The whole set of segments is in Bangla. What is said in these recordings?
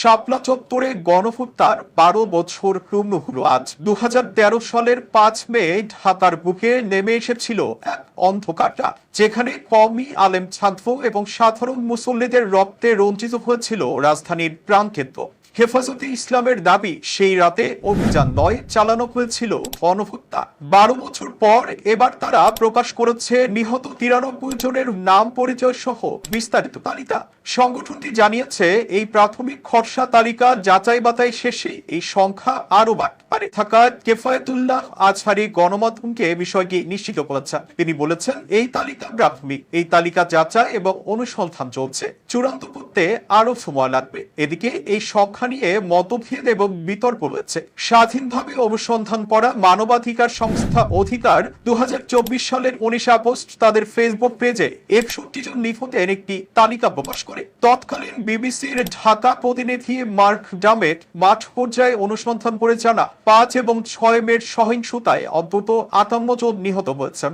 শাপলা চত্বরে গণহত্যার বারো বছর পূর্ণ হলো আজ। দু হাজার তেরো সালের পাঁচ মে ঢাকার বুকে নেমে এসেছিল এক অন্ধকারটা, যেখানে কমি আলেম ছাত্র এবং সাধারণ মুসল্লিদের রক্তে রঞ্জিত হয়েছিল রাজধানীর প্রাণকেন্দ্র। হেফাজতে ইসলামের দাবি, সেই রাতে অভিযান নয়, চালানো হয়েছিল গণহত্যা। বারো বছর পর এবার তারা প্রকাশ করেছে নিহত তিরানব্বই জনের নাম পরিচয় সহ বিস্তারিত তালিকা। সংগঠনটি জানিয়েছে, এই প্রাথমিক খরসা তালিকা যাচাই বাতাই শেষে এই সংখ্যা আরও বাড়তে পারে। থাকা কেফায়তুল্লাহ আজহারি গণমাধ্যমকে বিষয়টি নিশ্চিত করেছেন। তিনি বলেছেন, এই তালিকা প্রাথমিক। এই তালিকা যাচাই এবং অনুসন্ধান চলছে। চূড়ান্ত করতে আরও সময় লাগবে। এদিকে এই সংখ্যা নিয়ে মতভেদ এবং বিতর্ক রয়েছে। স্বাধীনভাবে অনুসন্ধান করা মানবাধিকার সংস্থা অধিকার দু হাজার চব্বিশ সালের উনিশে আগস্ট তাদের ফেসবুক পেজে একষট্টি জন নিহতের একটি তালিকা প্রকাশ করে। তৎকালীন বিবিসির ঢাকা প্রতিনিধি মার্ক ডামেট মাঠ পর্যায়ে অনুসন্ধান করে জানা, পাঁচ এবং ছয় মের সহিংসতায় অন্তত আটান্ন জন নিহত হয়েছেন।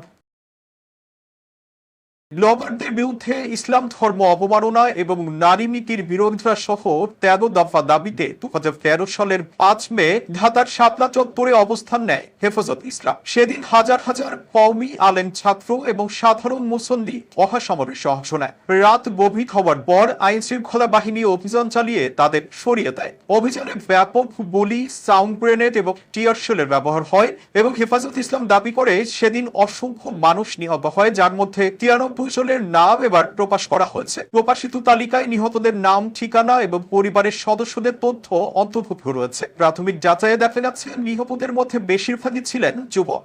ব্লগারদের বিরুদ্ধে ইসলাম ধর্ম অবমাননা এবং নারী নীতির বিরোধিতা সহ তেরো দফা দাবিতে দু সালের পাঁচ মে ঢাকার শাপলা চত্বরে অবস্থান নেয় হেফাজত ইসলাম। সেদিন হাজার হাজার কওমি আলেম ছাত্র এবং সাধারণ মুসল্লি অহাসমাবেশে অংশ নেয়। রাত গভীর হওয়ার পর আইন শৃঙ্খলা বাহিনী অভিযান চালিয়ে তাদের সরিয়ে দেয়। অভিযানে ব্যাপক গুলি, সাউন্ড গ্রেনেড এবং টিয়ার শেলের ব্যবহার হয় এবং হেফাজত ইসলাম দাবি করে সেদিন অসংখ্য মানুষ নিহত হয়, যার মধ্যে তিরানব্বই জনের নাম এবার প্রকাশ করা হয়েছে। প্রকাশিত তালিকায় নিহতদের নাম, ঠিকানা এবং পরিবারের সদস্যদের তথ্য অন্তর্ভুক্ত রয়েছে। প্রাথমিক যাচাইয়ে দেখা যাচ্ছে, নিহতদের মধ্যে বেশিরভাগই ছিলেন যুবক।